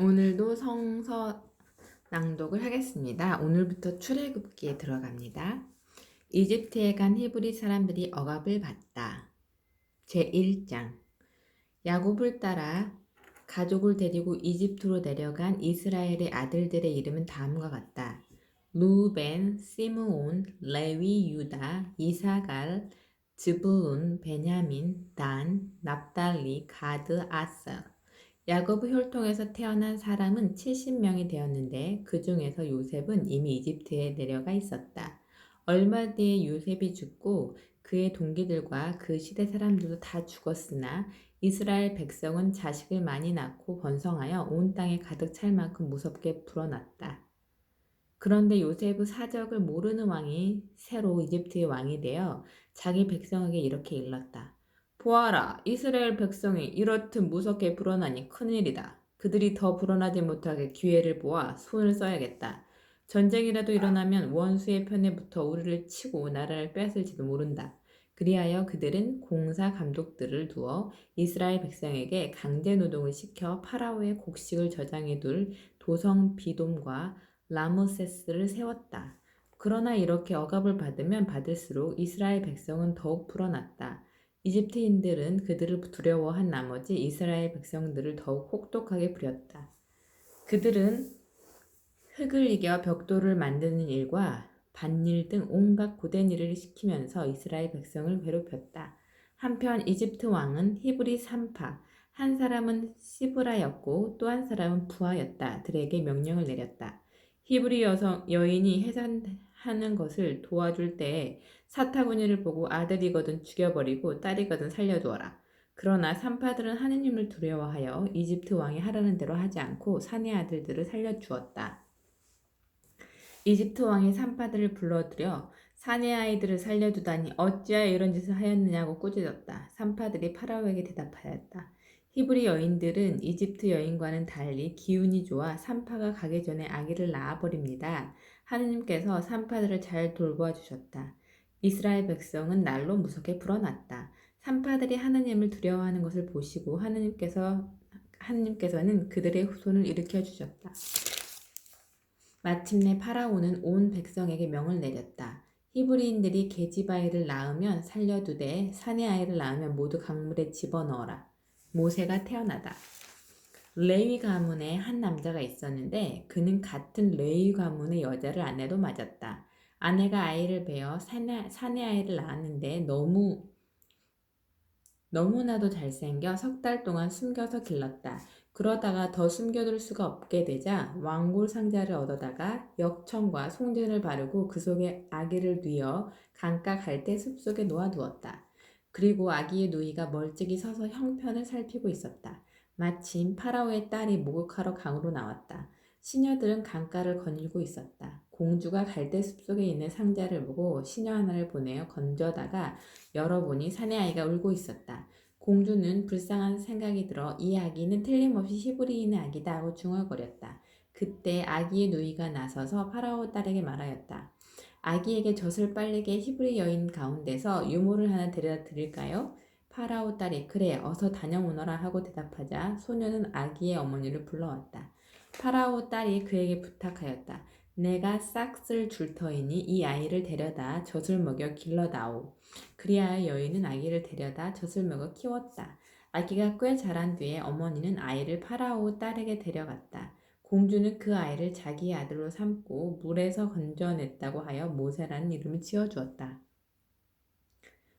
오늘도 성서 낭독을 하겠습니다. 오늘부터 출애굽기에 들어갑니다. 이집트에 간 히브리 사람들이 억압을 받다. 제1장 야곱을 따라 가족을 데리고 이집트로 내려간 이스라엘의 아들들의 이름은 다음과 같다. 루벤, 시므온, 레위, 유다, 이사갈, 즈브운, 베냐민, 단, 납달리, 가드, 아서. 야곱의 혈통에서 태어난 사람은 70명이 되었는데 그 중에서 요셉은 이미 이집트에 내려가 있었다. 얼마 뒤에 요셉이 죽고 그의 동기들과 그 시대 사람들도 다 죽었으나 이스라엘 백성은 자식을 많이 낳고 번성하여 온 땅에 가득 찰 만큼 무섭게 불어났다. 그런데 요셉의 사적을 모르는 왕이 새로 이집트의 왕이 되어 자기 백성에게 이렇게 일렀다. 보아라, 이스라엘 백성이 이렇듯 무섭게 불어나니 큰일이다. 그들이 더 불어나지 못하게 기회를 보아 손을 써야겠다. 전쟁이라도 일어나면 원수의 편에 붙어 우리를 치고 나라를 뺏을지도 모른다. 그리하여 그들은 공사 감독들을 두어 이스라엘 백성에게 강제 노동을 시켜 파라오의 곡식을 저장해 둘 도성 비돔과 라모세스를 세웠다. 그러나 이렇게 억압을 받으면 받을수록 이스라엘 백성은 더욱 불어났다. 이집트인들은 그들을 두려워한 나머지 이스라엘 백성들을 더욱 혹독하게 부렸다. 그들은 흙을 이겨 벽돌을 만드는 일과 밭일 등 온갖 고된 일을 시키면서 이스라엘 백성을 괴롭혔다. 한편 이집트 왕은 히브리 산파, 한 사람은 시브라였고 또 한 사람은 부하였다. 들에게 명령을 내렸다. 히브리 여성 여인이 해산하는 것을 도와줄 때에 사타구니를 보고 아들이거든 죽여버리고 딸이거든 살려두어라. 그러나 산파들은 하느님을 두려워하여 이집트 왕이 하라는 대로 하지 않고 사내 아들들을 살려주었다. 이집트 왕이 산파들을 불러들여 사내 아이들을 살려두다니 어찌하여 이런 짓을 하였느냐고 꾸짖었다. 산파들이 파라오에게 대답하였다. 히브리 여인들은 이집트 여인과는 달리 기운이 좋아 산파가 가기 전에 아기를 낳아버립니다. 하느님께서 산파들을 잘 돌보아 주셨다. 이스라엘 백성은 날로 무섭게 불어났다. 산파들이 하느님을 두려워하는 것을 보시고 하느님께서 하느님께서는 그들의 후손을 일으켜 주셨다. 마침내 파라오는 온 백성에게 명을 내렸다. 히브리인들이 계집아이를 낳으면 살려두되 사내 아이를 낳으면 모두 강물에 집어넣어라. 모세가 태어나다. 레위 가문에 한 남자가 있었는데 그는 같은 레위 가문의 여자를 아내로 맞았다. 아내가 아이를 베어 사내, 사내 아이를 낳았는데 너무 너무나도 잘생겨 석 달 동안 숨겨서 길렀다. 그러다가 더 숨겨둘 수가 없게 되자 왕골 상자를 얻어다가 역청과 송진을 바르고 그 속에 아기를 뉘어 강가 갈대 숲속에 놓아 두었다. 그리고 아기의 누이가 멀찍이 서서 형편을 살피고 있었다. 마침 파라오의 딸이 목욕하러 강으로 나왔다. 시녀들은 강가를 거닐고 있었다. 공주가 갈대 숲속에 있는 상자를 보고 시녀 하나를 보내어 건져다가 열어보니 사내 아이가 울고 있었다. 공주는 불쌍한 생각이 들어 이 아기는 틀림없이 히브리인의 아기다 하고 중얼거렸다. 그때 아기의 누이가 나서서 파라오 딸에게 말하였다. 아기에게 젖을 빨리게 히브리 여인 가운데서 유모를 하나 데려다 드릴까요? 파라오 딸이 그래 어서 다녀오너라 하고 대답하자 소녀는 아기의 어머니를 불러왔다. 파라오 딸이 그에게 부탁하였다. 내가 싹쓸 줄 터이니 이 아이를 데려다 젖을 먹여 길러다오. 그리하여 여인은 아기를 데려다 젖을 먹여 키웠다. 아기가 꽤 자란 뒤에 어머니는 아이를 파라오 딸에게 데려갔다. 공주는 그 아이를 자기의 아들로 삼고 물에서 건져냈다고 하여 모세라는 이름을 지어주었다.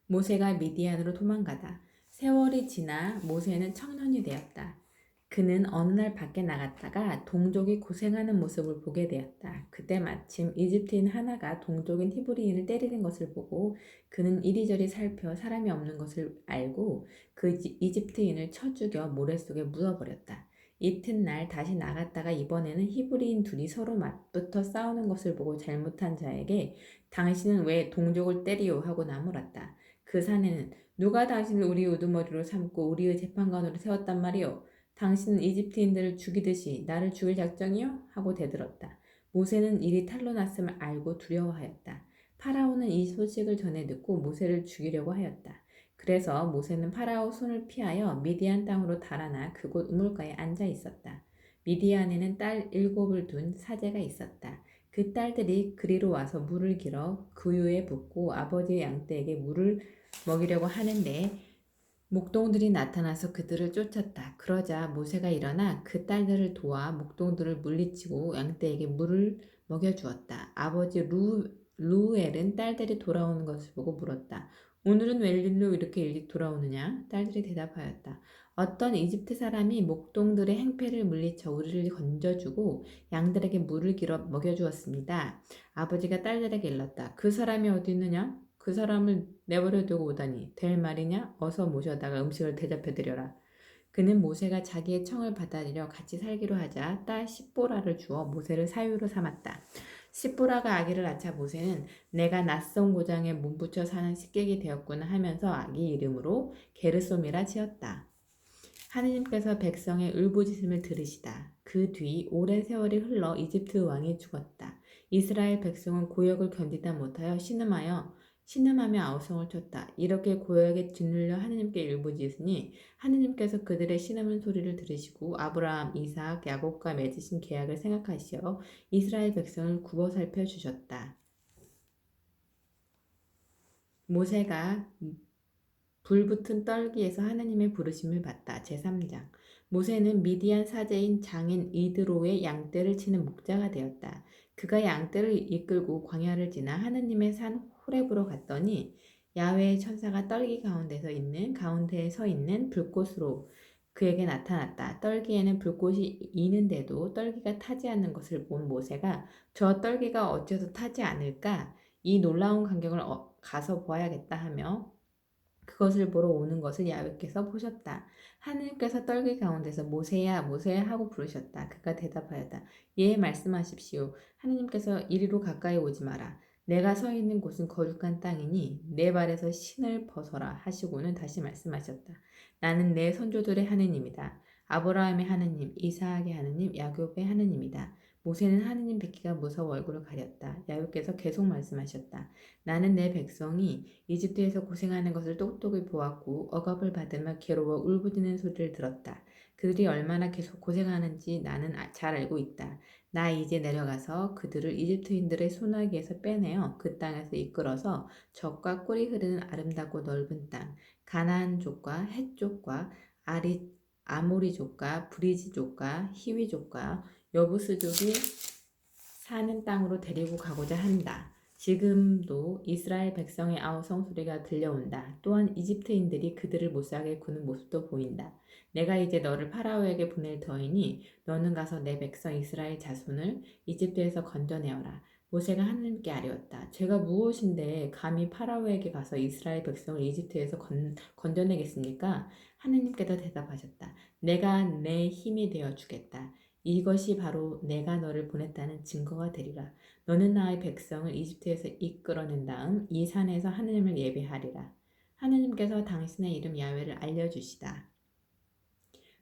모세가 미디안으로 도망가다. 세월이 지나 모세는 청년이 되었다. 그는 어느 날 밖에 나갔다가 동족이 고생하는 모습을 보게 되었다. 그때 마침 이집트인 하나가 동족인 히브리인을 때리는 것을 보고 그는 이리저리 살펴 사람이 없는 것을 알고 그 이집트인을 쳐 죽여 모래 속에 묻어버렸다. 이튿날 다시 나갔다가 이번에는 히브리인 둘이 서로 맞붙어 싸우는 것을 보고 잘못한 자에게 당신은 왜 동족을 때리오 하고 나무랐다. 그 사내는 누가 당신을 우리 우두머리로 삼고 우리의 재판관으로 세웠단 말이오. 당신은 이집트인들을 죽이듯이 나를 죽일 작정이요? 하고 대들었다. 모세는 일이 탈로 났음을 알고 두려워하였다. 파라오는 이 소식을 전해 듣고 모세를 죽이려고 하였다. 그래서 모세는 파라오 손을 피하여 미디안 땅으로 달아나 그곳 우물가에 앉아 있었다. 미디안에는 딸 일곱을 둔 사제가 있었다. 그 딸들이 그리로 와서 물을 길어 그유에 붓고 아버지의 양떼에게 물을 먹이려고 하는데 목동들이 나타나서 그들을 쫓았다. 그러자 모세가 일어나 그 딸들을 도와 목동들을 물리치고 양떼에게 물을 먹여 주었다. 아버지 루, 루엘은 딸들이 돌아오는 것을 보고 물었다. 오늘은 웬일로 이렇게 일찍 돌아오느냐? 딸들이 대답하였다. 어떤 이집트 사람이 목동들의 행패를 물리쳐 우리를 건져주고 양들에게 물을 길어 먹여주었습니다. 아버지가 딸들에게 일렀다. 그 사람이 어디 있느냐? 그 사람을 내버려 두고 오다니 될 말이냐? 어서 모셔다가 음식을 대접해 드려라. 그는 모세가 자기의 청을 받아들여 같이 살기로 하자 딸 십보라를 주어 모세를 사유로 삼았다. 십보라가 아기를 낳자 모세는 내가 낯선 고장에 몸붙여 사는 식객이 되었구나 하면서 아기 이름으로 게르솜이라 지었다. 하느님께서 백성의 울부짖음을 들으시다. 그 뒤 오랜 세월이 흘러 이집트 왕이 죽었다. 이스라엘 백성은 고역을 견디다 못하여 신음하여 신음하며 아우성을 쳤다. 이렇게 고역에 짓눌려 하느님께 울부짖으니 하느님께서 그들의 신음은 소리를 들으시고 아브라함, 이삭, 야곱과 맺으신 계약을 생각하시어 이스라엘 백성을 굽어 살펴 주셨다. 모세가 불붙은 떨기에서 하나님의 부르심을 받다. 제3장. 모세는 미디안 사제인 장인 이드로의 양떼를 치는 목자가 되었다. 그가 양떼를 이끌고 광야를 지나 하느님의 산 호렙으로 갔더니 야외의 천사가 떨기 가운데서 있는 가운데에 서 있는 불꽃으로 그에게 나타났다. 떨기에는 불꽃이 있는데도 떨기가 타지 않는 것을 본 모세가 저 떨기가 어째서 타지 않을까? 이 놀라운 광경을 어, 가서 보아야겠다 하며 그것을 보러 오는 것을 야훼께서 보셨다. 하느님께서 떨기 가운데서 모세야 모세야 하고 부르셨다. 그가 대답하였다. 예 말씀하십시오. 하느님께서 이리로 가까이 오지 마라. 내가 서 있는 곳은 거룩한 땅이니 내 발에서 신을 벗어라 하시고는 다시 말씀하셨다. 나는 내 선조들의 하느님이다. 아브라함의 하느님, 이사학의 하느님, 야곱의 하느님이다. 모세는 하느님 뵙기가 무서워 얼굴을 가렸다. 야곱께서 계속 말씀하셨다. 나는 내 백성이 이집트에서 고생하는 것을 똑똑히 보았고 억압을 받으며 괴로워 울부짖는 소리를 들었다. 그들이 얼마나 계속 고생하는지 나는 아, 잘 알고 있다. 나 이제 내려가서 그들을 이집트인들의 소나기에서 빼내어 그 땅에서 이끌어서 적과 꿀이 흐르는 아름답고 넓은 땅, 가나안족과 헷족과 아리 아모리족과 브리지족과 히위족과 여부스족이 사는 땅으로 데리고 가고자 한다. 지금도 이스라엘 백성의 아우성 소리가 들려온다. 또한 이집트인들이 그들을 못살게 구는 모습도 보인다. 내가 이제 너를 파라오에게 보낼 터이니 너는 가서 내 백성 이스라엘 자손을 이집트에서 건져내어라. 모세가 하나님께 아뢰었다. 제가 무엇인데 감히 파라오에게 가서 이스라엘 백성을 이집트에서 건, 건져내겠습니까? 하느님께서 대답하셨다. 내가 내 힘이 되어 주겠다. 이것이 바로 내가 너를 보냈다는 증거가 되리라. 너는 나의 백성을 이집트에서 이끌어낸 다음 이 산에서 하느님을 예배하리라. 하느님께서 당신의 이름 야외를 알려주시다.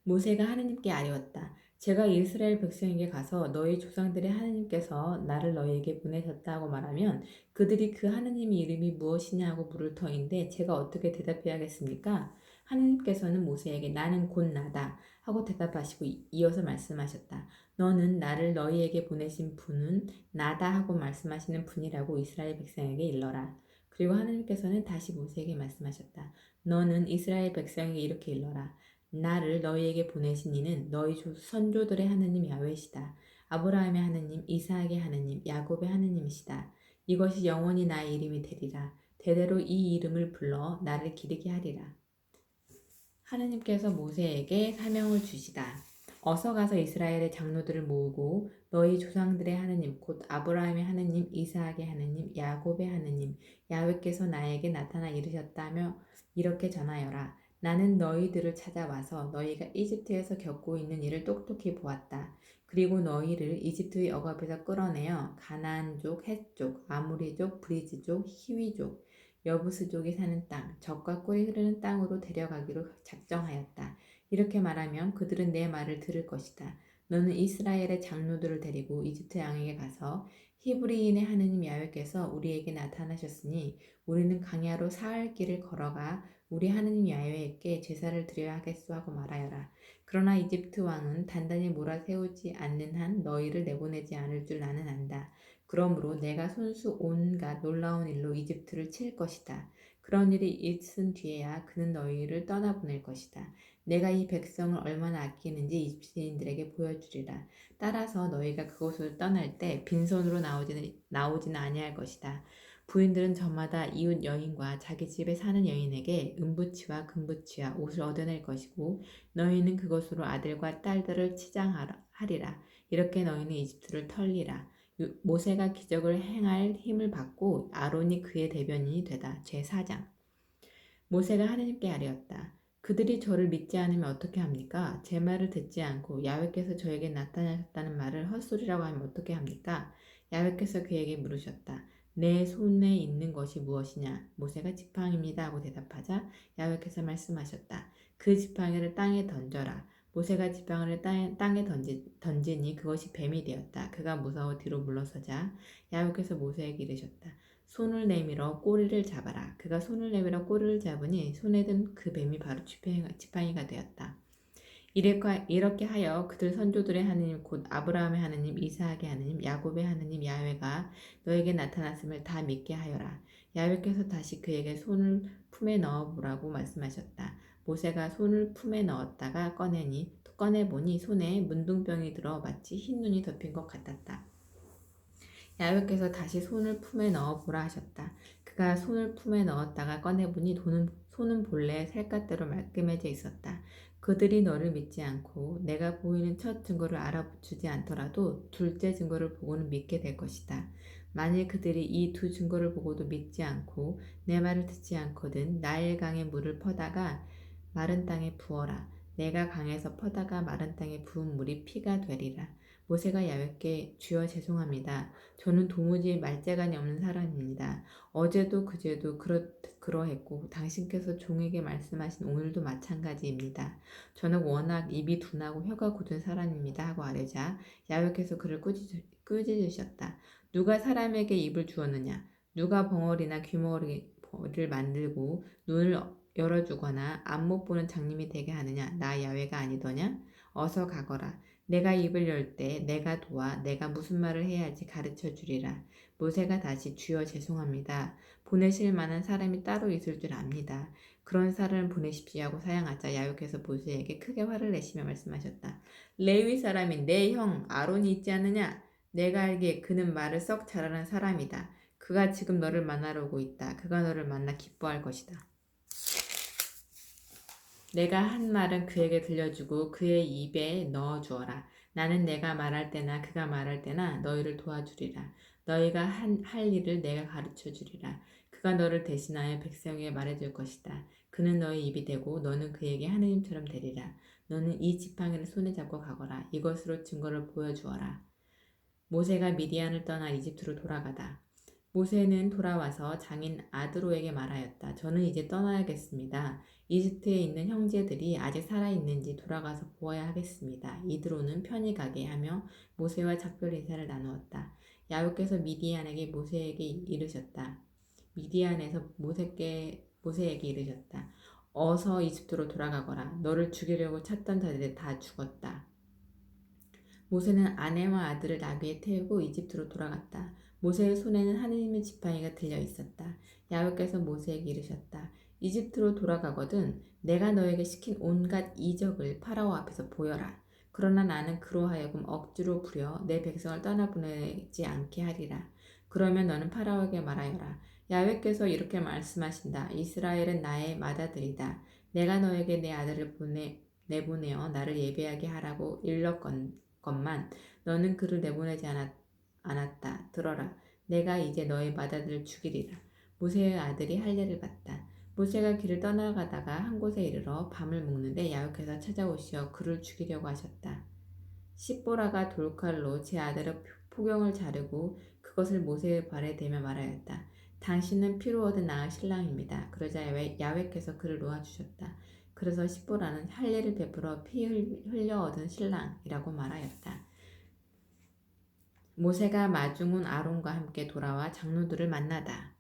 모세가 하느님께 아뢰었다. 제가 이스라엘 백성에게 가서 너희 조상들의 하느님께서 나를 너희에게 보내셨다고 말하면 그들이 그 하느님의 이름이 무엇이냐고 물을 터인데 제가 어떻게 대답해야겠습니까? 하느님께서는 모세에게 나는 곧 나다 하고 대답하시고 이어서 말씀하셨다. 너는 나를 너희에게 보내신 분은 나다 하고 말씀하시는 분이라고 이스라엘 백성에게 일러라. 그리고 하느님께서는 다시 모세에게 말씀하셨다. 너는 이스라엘 백성에게 이렇게 일러라. 나를 너희에게 보내신 이는 너희 선조들의 하느님 야훼시다. 아브라함의 하느님, 이삭의 하느님, 야곱의 하느님이시다. 이것이 영원히 나의 이름이 되리라. 대대로 이 이름을 불러 나를 기르게 하리라. 하느님께서 모세에게 사명을 주시다. 어서 가서 이스라엘의 장로들을 모으고 너희 조상들의 하느님 곧 아브라함의 하느님, 이삭의 하느님, 야곱의 하느님 야훼께서 나에게 나타나 이르셨다며 이렇게 전하여라. 나는 너희들을 찾아와서 너희가 이집트에서 겪고 있는 일을 똑똑히 보았다. 그리고 너희를 이집트의 억압에서 끌어내어 가나안족, 헷족, 아무리족, 브리지족, 히위족, 여부스족이 사는 땅, 적과 꿀이 흐르는 땅으로 데려가기로 작정하였다. 이렇게 말하면 그들은 내 말을 들을 것이다. 너는 이스라엘의 장로들을 데리고 이집트 왕에게 가서 히브리인의 하느님 야훼께서 우리에게 나타나셨으니 우리는 강야로 사흘 길을 걸어가 우리 하느님 야훼에게 제사를 드려야 하겠소 하고 말하여라. 그러나 이집트 왕은 단단히 몰아세우지 않는 한 너희를 내보내지 않을 줄 나는 안다. 그러므로 내가 손수 온갖 놀라운 일로 이집트를 칠 것이다. 그런 일이 있은 뒤에야 그는 너희를 떠나보낼 것이다. 내가 이 백성을 얼마나 아끼는지 이집트인들에게 보여주리라. 따라서 너희가 그곳을 떠날 때 빈손으로 나오지는, 나오지는 아니할 것이다. 부인들은 저마다 이웃 여인과 자기 집에 사는 여인에게 은부치와 금부치와 옷을 얻어낼 것이고 너희는 그것으로 아들과 딸들을 치장하리라. 이렇게 너희는 이집트를 털리라. 유- 모세가 기적을 행할 힘을 받고 아론이 그의 대변인이 되다. 제4장 모세가 하나님께 아뢰었다. 그들이 저를 믿지 않으면 어떻게 합니까? 제 말을 듣지 않고 야훼께서 저에게 나타나셨다는 말을 헛소리라고 하면 어떻게 합니까? 야훼께서 그에게 물으셨다. 내 손에 있는 것이 무엇이냐? 모세가 지팡이입니다 하고 대답하자 야훼께서 말씀하셨다. 그 지팡이를 땅에 던져라. 모세가 지팡이를 땅에, 땅에 던지, 던지 니 그것이 뱀이 되었다. 그가 무서워 뒤로 물러서자 야훼께서 모세에게 이르셨다. 손을 내밀어 꼬리를 잡아라. 그가 손을 내밀어 꼬리를 잡으니 손에 든 그 뱀이 바로 지팡이가, 되었다. 이렇게, 하여 그들 선조들의 하느님 곧 아브라함의 하느님 이사학의 하느님 야곱의 하느님 야훼가 너에게 나타났음을 다 믿게 하여라. 야훼께서 다시 그에게 손을 품에 넣어 보라고 말씀하셨다. 모세가 손을 품에 넣었다가 꺼내니 꺼내 보니 손에 문둥병이 들어 마치 흰 눈이 덮인 것 같았다. 야훼께서 다시 손을 품에 넣어 보라 하셨다. 그가 손을 품에 넣었다가 꺼내 보니 손은, 본래 살갗대로 말끔해져 있었다. 그들이 너를 믿지 않고 내가 보이는 첫 증거를 알아주지 않더라도 둘째 증거를 보고는 믿게 될 것이다. 만일 그들이 이 두 증거를 보고도 믿지 않고 내 말을 듣지 않거든 나일 강에 물을 퍼다가 마른 땅에 부어라. 내가 강에서 퍼다가 마른 땅에 부은 물이 피가 되리라. 모세가 야훼께 주여 죄송합니다. 저는 도무지 말재간이 없는 사람입니다. 어제도 그제도 그러, 그러했고 당신께서 종에게 말씀하신 오늘도 마찬가지입니다. 저는 워낙 입이 둔하고 혀가 굳은 사람입니다 하고 아뢰자 야훼께서 그를 꾸짖, 꾸짖으셨다. 누가 사람에게 입을 주었느냐? 누가 벙어리나 귀머리를 만들고 눈을 열어주거나 안 못 보는 장님이 되게 하느냐? 나 야훼가 아니더냐? 어서 가거라. 내가 입을 열 때 내가 도와 내가 무슨 말을 해야 할지 가르쳐 주리라. 모세가 다시 주여 죄송합니다. 보내실 만한 사람이 따로 있을 줄 압니다. 그런 사람을 보내십시오 하고 사양하자 야훼께서 모세에게 크게 화를 내시며 말씀하셨다. 레위 사람인 내 형 아론이 있지 않느냐? 내가 알기에 그는 말을 썩 잘하는 사람이다. 그가 지금 너를 만나러 오고 있다. 그가 너를 만나 기뻐할 것이다. 내가 한 말은 그에게 들려주고 그의 입에 넣어 주어라. 나는 내가 말할 때나 그가 말할 때나 너희를 도와주리라. 너희가 한, 할 일을 내가 가르쳐 주리라. 그가 너를 대신하여 백성에게 말해 줄 것이다. 그는 너의 입이 되고 너는 그에게 하느님처럼 되리라. 너는 이 지팡이를 손에 잡고 가거라. 이것으로 증거를 보여주어라. 모세가 미디안을 떠나 이집트로 돌아가다. 모세는 돌아와서 장인 아드로에게 말하였다. 저는 이제 떠나야겠습니다. 이집트에 있는 형제들이 아직 살아있는지 돌아가서 보아야 하겠습니다. 이드로는 편히 가게 하며 모세와 작별 인사를 나누었다. 야훼께서 미디안에게 모세에게 이르셨다. 미디안에서 모세께 모세에게 이르셨다. 어서 이집트로 돌아가거라. 너를 죽이려고 찾던 자들이 다 죽었다. 모세는 아내와 아들을 나귀에 태우고 이집트로 돌아갔다. 모세의 손에는 하느님의 지팡이가 들려 있었다. 야훼께서 모세에게 이르셨다. 이집트로 돌아가거든 내가 너에게 시킨 온갖 이적을 파라오 앞에서 보여라. 그러나 나는 그로 하여금 억지로 부려 내 백성을 떠나보내지 않게 하리라. 그러면 너는 파라오에게 말하여라. 야훼께서 이렇게 말씀하신다. 이스라엘은 나의 맏아들이다. 내가 너에게 내 아들을 보내 내보내어 나를 예배하게 하라고 일렀건만 너는 그를 내보내지 않았, 않았다. 들어라. 내가 이제 너의 맏아들을 죽이리라. 모세의 아들이 할례를 받다. 모세가 길을 떠나가다가 한 곳에 이르러 밤을 묵는데 야훼께서 찾아오시어 그를 죽이려고 하셨다. 십보라가 돌칼로 제 아들의 포경을 자르고 그것을 모세의 발에 대며 말하였다. 당신은 피로 얻은 나의 신랑입니다. 그러자 야훼께서 그를 놓아주셨다. 그래서 십보라는 할례를 베풀어 피 흘- 흘려 얻은 신랑이라고 말하였다. 모세가 마중온 아론과 함께 돌아와 장로들을 만나다.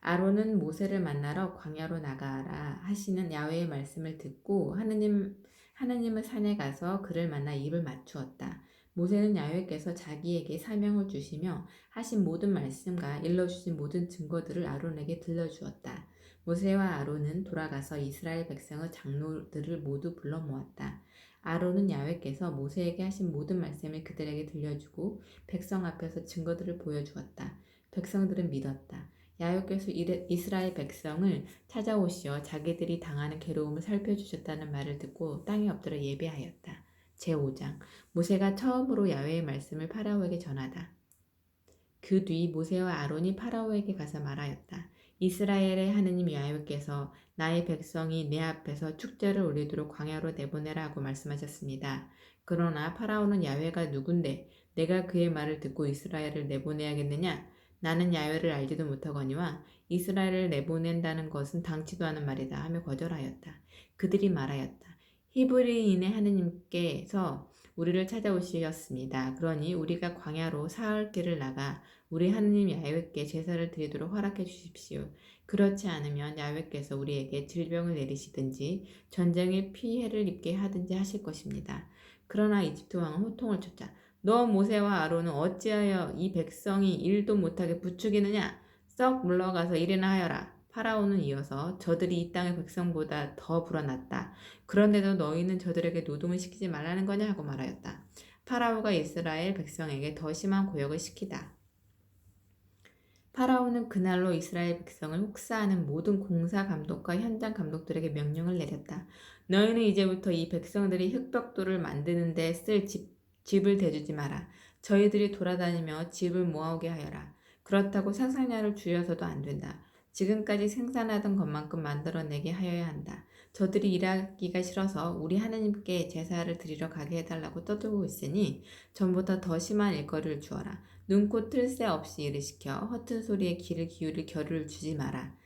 아론은 모세를 만나러 광야로 나가라 하시는 야훼의 말씀을 듣고 하느님 하나님은 산에 가서 그를 만나 입을 맞추었다. 모세는 야훼께서 자기에게 사명을 주시며 하신 모든 말씀과 일러주신 모든 증거들을 아론에게 들려주었다. 모세와 아론은 돌아가서 이스라엘 백성의 장로들을 모두 불러 모았다. 아론은 야훼께서 모세에게 하신 모든 말씀을 그들에게 들려주고 백성 앞에서 증거들을 보여주었다. 백성들은 믿었다. 야훼께서 이레- 이스라엘 백성을 찾아오시어 자기들이 당하는 괴로움을 살펴주셨다는 말을 듣고 땅에 엎드려 예배하였다. 제5장 모세가 처음으로 야훼의 말씀을 파라오에게 전하다. 그 뒤 모세와 아론이 파라오에게 가서 말하였다. 이스라엘의 하느님 야훼께서 나의 백성이 내 앞에서 축제를 올리도록 광야로 내보내라고 말씀하셨습니다. 그러나 파라오는 야훼가 누군데 내가 그의 말을 듣고 이스라엘을 내보내야겠느냐? 나는 야훼를 알지도 못하거니와 이스라엘을 내보낸다는 것은 당치도 않은 말이다 하며 거절하였다. 그들이 말하였다. 히브리인의 하느님께서 우리를 찾아오시었습니다. 그러니 우리가 광야로 사흘 길을 나가 우리 하느님 야훼께 제사를 드리도록 허락해 주십시오. 그렇지 않으면 야훼께서 우리에게 질병을 내리시든지 전쟁의 피해를 입게 하든지 하실 것입니다. 그러나 이집트 왕은 호통을 쳤다. 너 모세와 아론은 어찌하여 이 백성이 일도 못하게 부추기느냐? 썩 물러가서 일이나 하여라. 파라오는 이어서 저들이 이 땅의 백성보다 더 불어났다. 그런데도 너희는 저들에게 노동을 시키지 말라는 거냐 하고 말하였다. 파라오가 이스라엘 백성에게 더 심한 고역을 시키다. 파라오는 그날로 이스라엘 백성을 혹사하는 모든 공사 감독과 현장 감독들에게 명령을 내렸다. 너희는 이제부터 이 백성들이 흙벽돌을 만드는 데 쓸 집, 집을 대주지 마라. 저희들이 돌아다니며 집을 모아오게 하여라. 그렇다고 생산량을 줄여서도 안 된다. 지금까지 생산하던 것만큼 만들어내게 하여야 한다. 저들이 일하기가 싫어서 우리 하느님께 제사를 드리러 가게 해달라고 떠들고 있으니 전보다 더 심한 일거리를 주어라. 눈코 틀새 없이 일을 시켜 허튼 소리에 귀를 기울일 겨를을 주지 마라.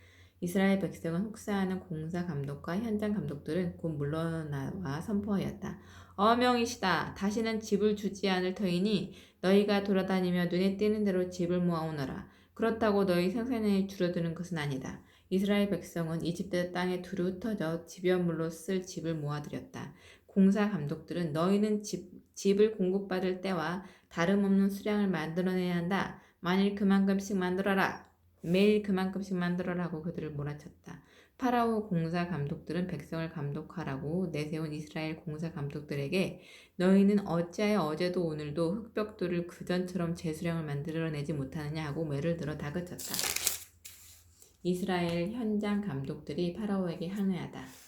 이스라엘 백성은 혹사하는 공사 감독과 현장 감독들은 곧 물러나와 선포하였다. 어명이시다. 다시는 집을 주지 않을 터이니 너희가 돌아다니며 눈에 띄는 대로 집을 모아오너라. 그렇다고 너희 생산량이 줄어드는 것은 아니다. 이스라엘 백성은 이집트 땅에 두루 흩어져 집연물로 쓸 집을 모아들였다. 공사 감독들은 너희는 집, 집을 공급받을 때와 다름없는 수량을 만들어내야 한다. 만일 그만큼씩 만들어라. 매일 그만큼씩 만들어라고 그들을 몰아쳤다. 파라오 공사 감독들은 백성을 감독하라고 내세운 이스라엘 공사 감독들에게 너희는 어찌하여 어제도 오늘도 흑벽돌을 그전처럼 제수량을 만들어내지 못하느냐 하고 매를 들어 다그쳤다. 이스라엘 현장 감독들이 파라오에게 항의하다.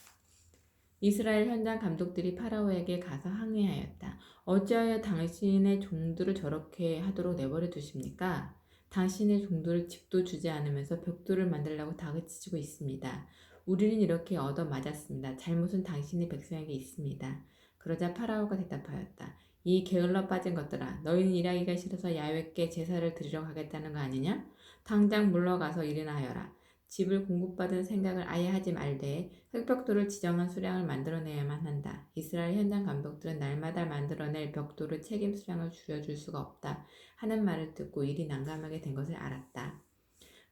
이스라엘 현장 감독들이 파라오에게 가서 항의하였다. 어찌하여 당신의 종들을 저렇게 하도록 내버려 두십니까? 당신의 종들을 집도 주지 않으면서 벽돌을 만들라고 다그치고 있습니다. 우리는 이렇게 얻어 맞았습니다. 잘못은 당신의 백성에게 있습니다. 그러자 파라오가 대답하였다. 이 게을러 빠진 것들아, 너희는 일하기가 싫어서 야훼께 제사를 드리러 가겠다는 거 아니냐? 당장 물러가서 일이나 하여라. 집을 공급받은 생각을 아예 하지 말되 흙벽돌을 지정한 수량을 만들어내야만 한다. 이스라엘 현장 감독들은 날마다 만들어낼 벽돌의 책임 수량을 줄여줄 수가 없다. 하는 말을 듣고 일이 난감하게 된 것을 알았다.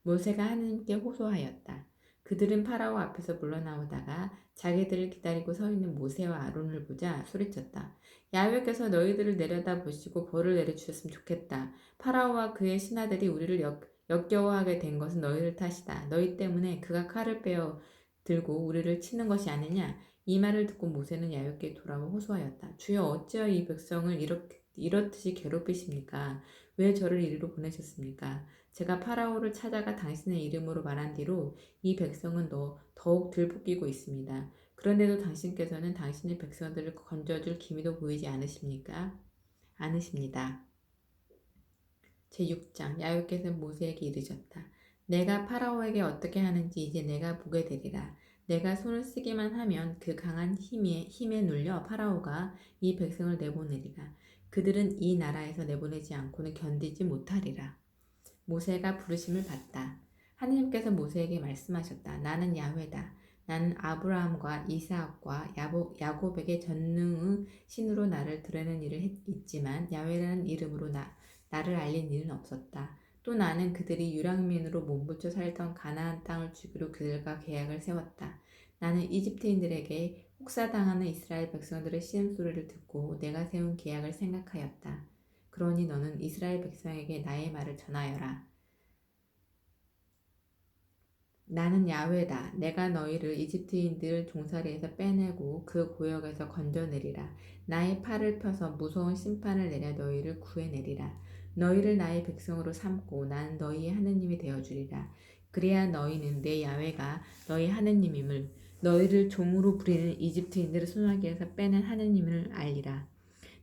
모세가 하느님께 호소하였다. 그들은 파라오 앞에서 물러나오다가 자기들을 기다리고 서 있는 모세와 아론을 보자 소리쳤다. 야훼께서 너희들을 내려다 보시고 벌을 내려주셨으면 좋겠다. 파라오와 그의 신하들이 우리를 역, 역겨워하게 된 것은 너희들 탓이다. 너희 때문에 그가 칼을 빼어 들고 우리를 치는 것이 아니냐. 이 말을 듣고 모세는 야훼께 돌아와 호소하였다. 주여 어찌하여 이 백성을 이렇게 이렇듯이 괴롭히십니까? 왜 저를 이리로 보내셨습니까? 제가 파라오를 찾아가 당신의 이름으로 말한 뒤로 이 백성은 더, 더욱 들볶이고 있습니다. 그런데도 당신께서는 당신의 백성들을 건져줄 기미도 보이지 않으십니까? 않으십니다. 제6장 야훼께서는 모세에게 이르셨다. 내가 파라오에게 어떻게 하는지 이제 내가 보게 되리라. 내가 손을 쓰기만 하면 그 강한 힘에, 힘에 눌려 파라오가 이 백성을 내보내리라. 그들은 이 나라에서 내보내지 않고는 견디지 못하리라. 모세가 부르심을 받다. 하느님께서 모세에게 말씀하셨다. 나는 야훼다. 나는 아브라함과 이사학과 야곱에게 전능의 신으로 나를 드러내는 일을 했, 있지만 야훼라는 이름으로 나, 나를 알린 일은 없었다. 또 나는 그들이 유랑민으로 몸붙여 살던 가나안 땅을 주기로 그들과 계약을 세웠다. 나는 이집트인들에게 혹사당하는 이스라엘 백성들의 시음소리를 듣고 내가 세운 계약을 생각하였다. 그러니 너는 이스라엘 백성에게 나의 말을 전하여라. 나는 야훼다. 내가 너희를 이집트인들 종살이에서 빼내고 그 고역에서 건져내리라. 나의 팔을 펴서 무서운 심판을 내려 너희를 구해내리라. 너희를 나의 백성으로 삼고 나는 너희의 하느님이 되어주리라. 그래야 너희는 내 야훼가 너희 하느님임을 너희를 종으로 부리는 이집트인들을 손아귀에서 빼낸 하느님을 알리라.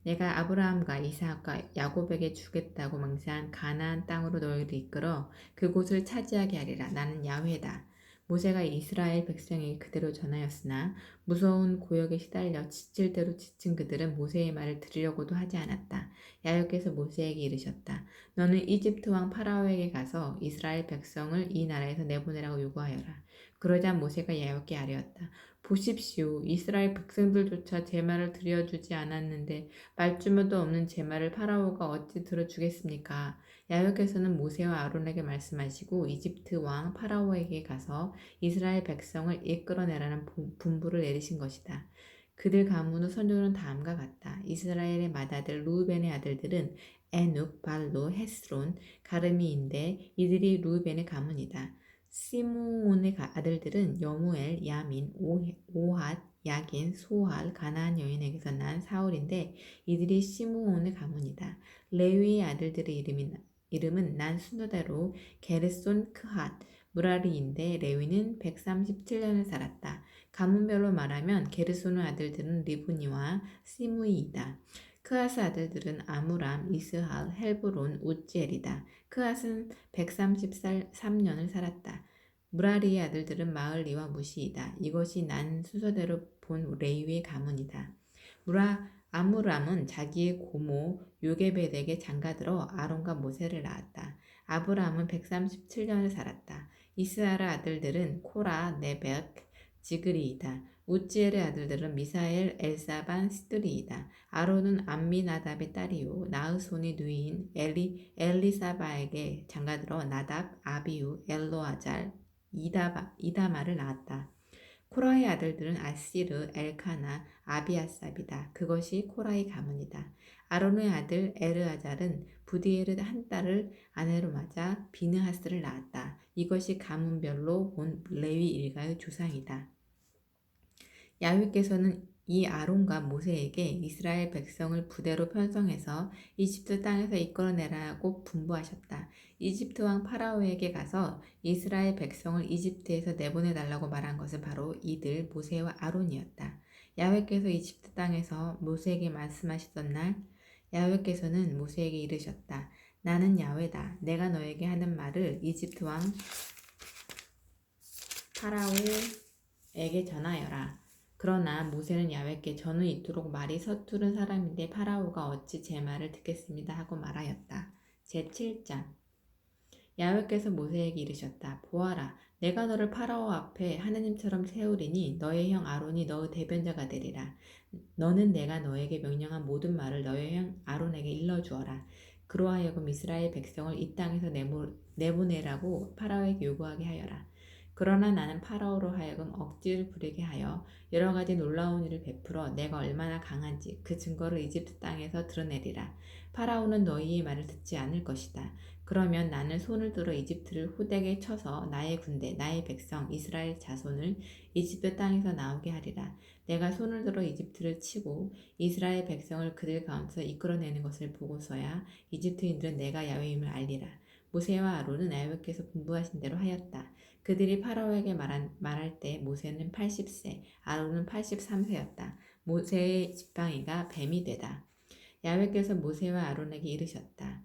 내가 아브라함과 이삭과 야곱에게 주겠다고 맹세한 가나안 땅으로 너희를 이끌어 그곳을 차지하게 하리라. 나는 야훼다. 모세가 이스라엘 백성에게 그대로 전하였으나 무서운 고역에 시달려 지칠 대로 지친 그들은 모세의 말을 들으려고도 하지 않았다. 야훼께서 모세에게 이르셨다. 너는 이집트 왕 파라오에게 가서 이스라엘 백성을 이 나라에서 내보내라고 요구하여라. 그러자 모세가 야훼께 아뢰었다. 보십시오. 이스라엘 백성들조차 제 말을 들여주지 않았는데 말주머도 없는 제 말을 파라오가 어찌 들어주겠습니까? 야훼께서는 모세와 아론에게 말씀하시고 이집트 왕 파라오에게 가서 이스라엘 백성을 이끌어내라는 분부를 내리신 것이다. 그들 가문 후 선조는 다음과 같다. 이스라엘의 맏아들 루벤의 아들들은 에눅, 발로, 헤스론, 가르미인데 이들이 루벤의 가문이다. 시므온의 아들들은 여무엘, 야민, 오핫, 야긴, 소할, 가나안 여인에게서 난 사울인데 이들이 시므온의 가문이다. 레위의 아들들의 이름이, 이름은 난 순서대로 게르손, 크핫, 무라리인데 레위는 137년을 살았다. 가문별로 말하면 게르손의 아들들은 리브니와 시므이이다. 크아스 아들들은 아무람, 이스할, 헬브론, 우찌엘이다. 크앗은 133년을 살았다. 무라리의 아들들은 마을리와 무시이다. 이것이 난 순서대로 본 레이의 가문이다. 무라 아무람은 자기의 고모 요게벳에게 장가들어 아론과 모세를 낳았다. 아브람은 137년을 살았다. 이스라엘 아들들은 코라, 네벡, 지그리이다. 우찌엘의 아들들은 미사엘, 엘사반, 시드리이다. 아론은 암미나답의 딸이요 나흐손이 누이인 엘리 엘리사바에게 장가들어 나답, 아비우, 엘로아잘, 이다바, 이다마를 낳았다. 코라의 아들들은 아시르, 엘카나, 아비아삽이다. 그것이 코라의 가문이다. 아론의 아들 에르아잘은 부디에르 한 딸을 아내로 맞아 비느하스를 낳았다. 이것이 가문별로 본 레위 일가의 조상이다. 야훼께서는 이 아론과 모세에게 이스라엘 백성을 부대로 편성해서 이집트 땅에서 이끌어내라고 분부하셨다. 이집트 왕 파라오에게 가서 이스라엘 백성을 이집트에서 내보내 달라고 말한 것은 바로 이들 모세와 아론이었다. 야훼께서 이집트 땅에서 모세에게 말씀하시던 날 야훼께서는 모세에게 이르셨다. 나는 야훼다. 내가 너에게 하는 말을 이집트 왕 파라오에게 전하여라. 그러나 모세는 야훼께 저는 이토록 말이 서투른 사람인데 파라오가 어찌 제 말을 듣겠습니다 하고 말하였다. 제7장 야훼께서 모세에게 이르셨다. 보아라 내가 너를 파라오 앞에 하느님처럼 세우리니 너의 형 아론이 너의 대변자가 되리라. 너는 내가 너에게 명령한 모든 말을 너의 형 아론에게 일러주어라. 그로하여금 이스라엘 백성을 이 땅에서 내보내라고 파라오에게 요구하게 하여라. 그러나 나는 파라오로 하여금 억지를 부리게 하여 여러 가지 놀라운 일을 베풀어 내가 얼마나 강한지 그 증거를 이집트 땅에서 드러내리라. 파라오는 너희의 말을 듣지 않을 것이다. 그러면 나는 손을 들어 이집트를 후대게 쳐서 나의 군대, 나의 백성, 이스라엘 자손을 이집트 땅에서 나오게 하리라. 내가 손을 들어 이집트를 치고 이스라엘 백성을 그들 가운데서 이끌어내는 것을 보고서야 이집트인들은 내가 야훼임을 알리라. 모세와 아론은 야훼께서 분부하신 대로 하였다. 그들이 파라오에게 말한, 말할 때 모세는 80세, 아론은 83세였다. 모세의 지팡이가 뱀이 되다. 야훼께서 모세와 아론에게 이르셨다.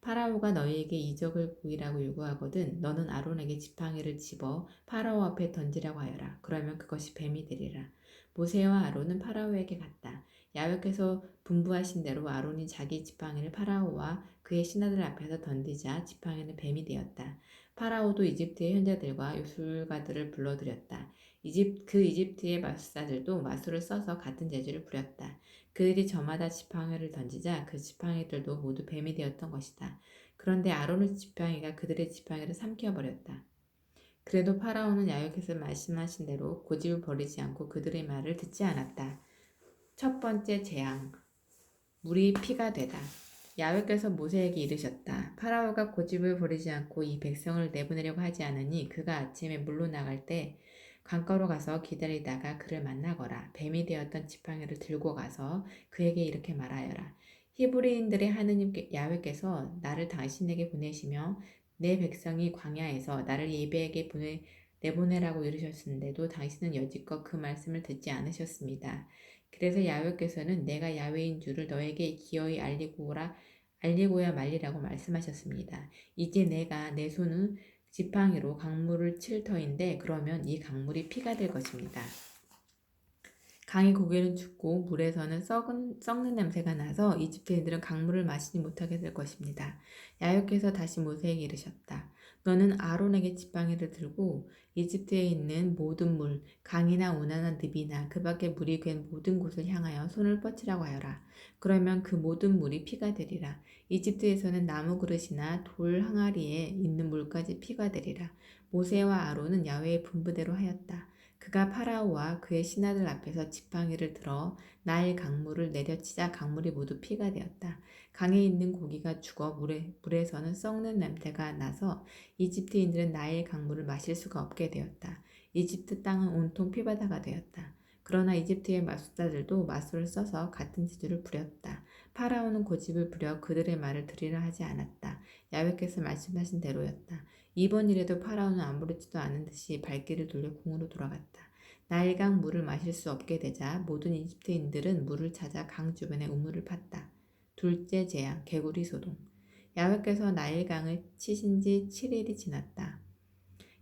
파라오가 너희에게 이적을 보이라고 요구하거든 너는 아론에게 지팡이를 집어 파라오 앞에 던지라고 하여라. 그러면 그것이 뱀이 되리라. 모세와 아론은 파라오에게 갔다. 야훼께서 분부하신 대로 아론이 자기 지팡이를 파라오와 그의 신하들 앞에서 던지자 지팡이는 뱀이 되었다. 파라오도 이집트의 현자들과 요술가들을 불러들였다. 이집, 그 이집트의 마술사들도 마술을 써서 같은 재주를 부렸다. 그들이 저마다 지팡이를 던지자 그 지팡이들도 모두 뱀이 되었던 것이다. 그런데 아론의 지팡이가 그들의 지팡이를 삼켜버렸다. 그래도 파라오는 야외께서 말씀하신 대로 고집을 버리지 않고 그들의 말을 듣지 않았다. 첫 번째 재앙. 물이 피가 되다. 야외께서 모세에게 이르셨다. 파라오가 고집을 버리지 않고 이 백성을 내보내려고 하지 않으니 그가 아침에 물로 나갈 때 강가로 가서 기다리다가 그를 만나거라. 뱀이 되었던 지팡이를 들고 가서 그에게 이렇게 말하여라. 히브리인들의 하느님 야외께서 나를 당신에게 보내시며 내 백성이 광야에서 나를 예배에게 보내 내보내라고 이르셨는데도 당신은 여지껏 그 말씀을 듣지 않으셨습니다. 그래서 야외께서는 내가 야외인 줄을 너에게 기어이 알리고라 알리고야 말리라고 말씀하셨습니다. 이제 내가 내 손은 지팡이로 강물을 칠 터인데 그러면 이 강물이 피가 될 것입니다. 강의 고개는 죽고 물에서는 썩은, 썩는 냄새가 나서 이집트인들은 강물을 마시지 못하게 될 것입니다. 야훼께서 다시 모세에게 이르셨다. 너는 아론에게 지팡이를 들고 이집트에 있는 모든 물, 강이나 오나나 늪이나 그 밖에 물이 갠 모든 곳을 향하여 손을 뻗치라고 하여라. 그러면 그 모든 물이 피가 되리라. 이집트에서는 나무 그릇이나 돌 항아리에 있는 물까지 피가 되리라. 모세와 아론은 야훼의 분부대로 하였다. 그가 파라오와 그의 신하들 앞에서 지팡이를 들어 나일 강물을 내려치자 강물이 모두 피가 되었다. 강에 있는 고기가 죽어 물에, 물에서는 썩는 냄새가 나서 이집트인들은 나일 강물을 마실 수가 없게 되었다. 이집트 땅은 온통 피바다가 되었다. 그러나 이집트의 마술사들도 마술을 써서 같은 지주를 부렸다. 파라오는 고집을 부려 그들의 말을 들으려 하지 않았다. 야훼께서 말씀하신 대로였다. 이번 일에도 파라오는 아무렇지도 않은 듯이 발길을 돌려 궁으로 돌아갔다. 나일강 물을 마실 수 없게 되자 모든 이집트인들은 물을 찾아 강 주변에 우물을 팠다. 둘째 재앙, 개구리 소동. 야훼께서 나일강을 치신 지 7일이 지났다.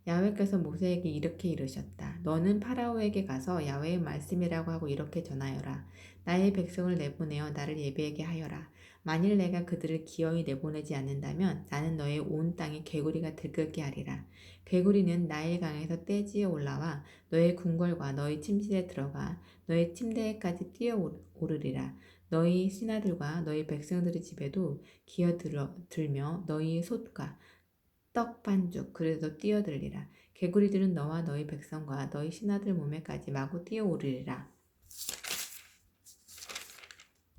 야훼께서 모세에게 이렇게 이르셨다. 너는 파라오에게 가서 야훼의 말씀이라고 하고 이렇게 전하여라. 나의 백성을 내보내어 나를 예배하게 하여라. 만일 내가 그들을 기어이 내보내지 않는다면 나는 너의 온 땅에 개구리가 들끓게 하리라. 개구리는 나일 강에서 떼지어 올라와 너의 궁궐과 너의 침실에 들어가 너의 침대에까지 뛰어오르리라. 너희 신하들과 너희 백성들의 집에도 기어들며 너희 솥과 떡 반죽 그래도 뛰어들리라. 개구리들은 너와 너희 백성과 너희 신하들 몸에까지 마구 뛰어오르리라.